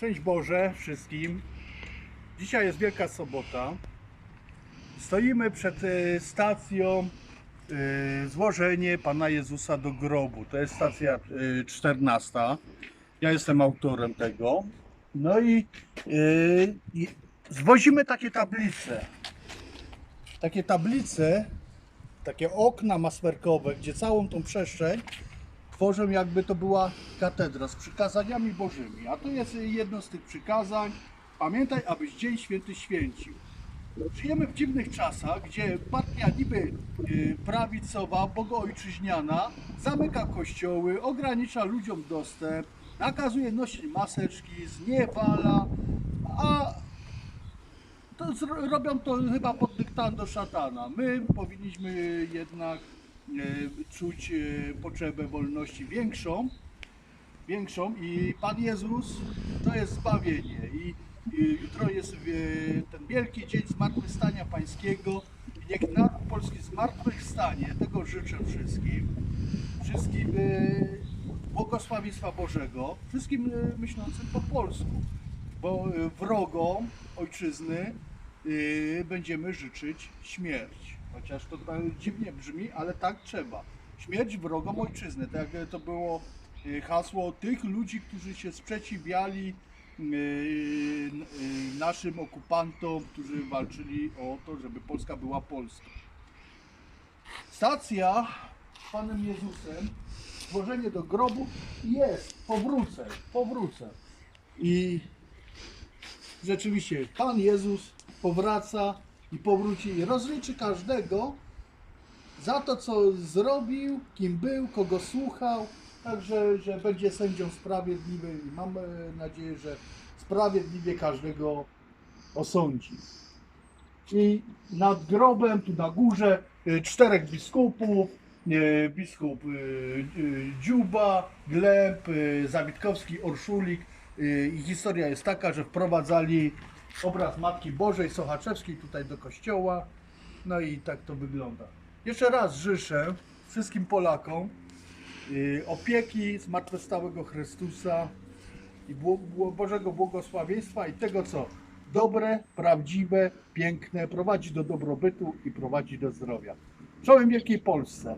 Szczęść Boże wszystkim. Dzisiaj jest Wielka Sobota. Stoimy przed e, stacją e, złożenie Pana Jezusa do grobu. To jest stacja e, 14. Ja jestem autorem tego. No i, e, i zwozimy takie tablice. Takie tablice, takie okna masmerkowe, gdzie całą tą przestrzeń tworzą jakby to była katedra z przykazaniami bożymi. A to jest jedno z tych przykazań. Pamiętaj, abyś Dzień Święty święcił. Żyjemy w dziwnych czasach, gdzie partia niby y, prawicowa, bogoojczyźniana zamyka kościoły, ogranicza ludziom dostęp, nakazuje nosić maseczki, zniewala, a to robią to chyba pod dyktando szatana. My powinniśmy jednak czuć e, potrzebę wolności większą, większą. I Pan Jezus to jest zbawienie. I, jutro jest e, ten wielki dzień zmartwychwstania pańskiego. I niech naród polski zmartwychwstanie, tego życzę wszystkim, wszystkim e, błogosławieństwa Bożego, wszystkim e, myślącym po polsku, bo e, wrogom ojczyzny będziemy życzyć śmierć. Chociaż to tak dziwnie brzmi, ale tak trzeba. Śmierć wrogom ojczyzny. Tak jak to było y, hasło tych ludzi, którzy się sprzeciwiali y, y, naszym okupantom, którzy walczyli o to, żeby Polska była Polską. Stacja z Panem Jezusem, złożenie do grobu jest. Powrócę, powrócę. I rzeczywiście Pan Jezus powraca i powróci i rozliczy każdego za to, co zrobił, kim był, kogo słuchał, także, że będzie sędzią sprawiedliwym i mam e, nadzieję, że sprawiedliwie każdego osądzi. I nad grobem, tu na górze, e, czterech biskupów, e, biskup Dziuba, Gleb, Zawitkowski, Orszulik. E, I historia jest taka, że wprowadzali obraz Matki Bożej Sochaczewskiej tutaj do kościoła. No i tak to wygląda. Jeszcze raz życzę wszystkim Polakom e, opieki zmartwychwstałego Chrystusa i Bożego błogosławieństwa i tego, co dobre, prawdziwe, piękne, prowadzi do dobrobytu i prowadzi do zdrowia. Czołem Wielkiej Polsce.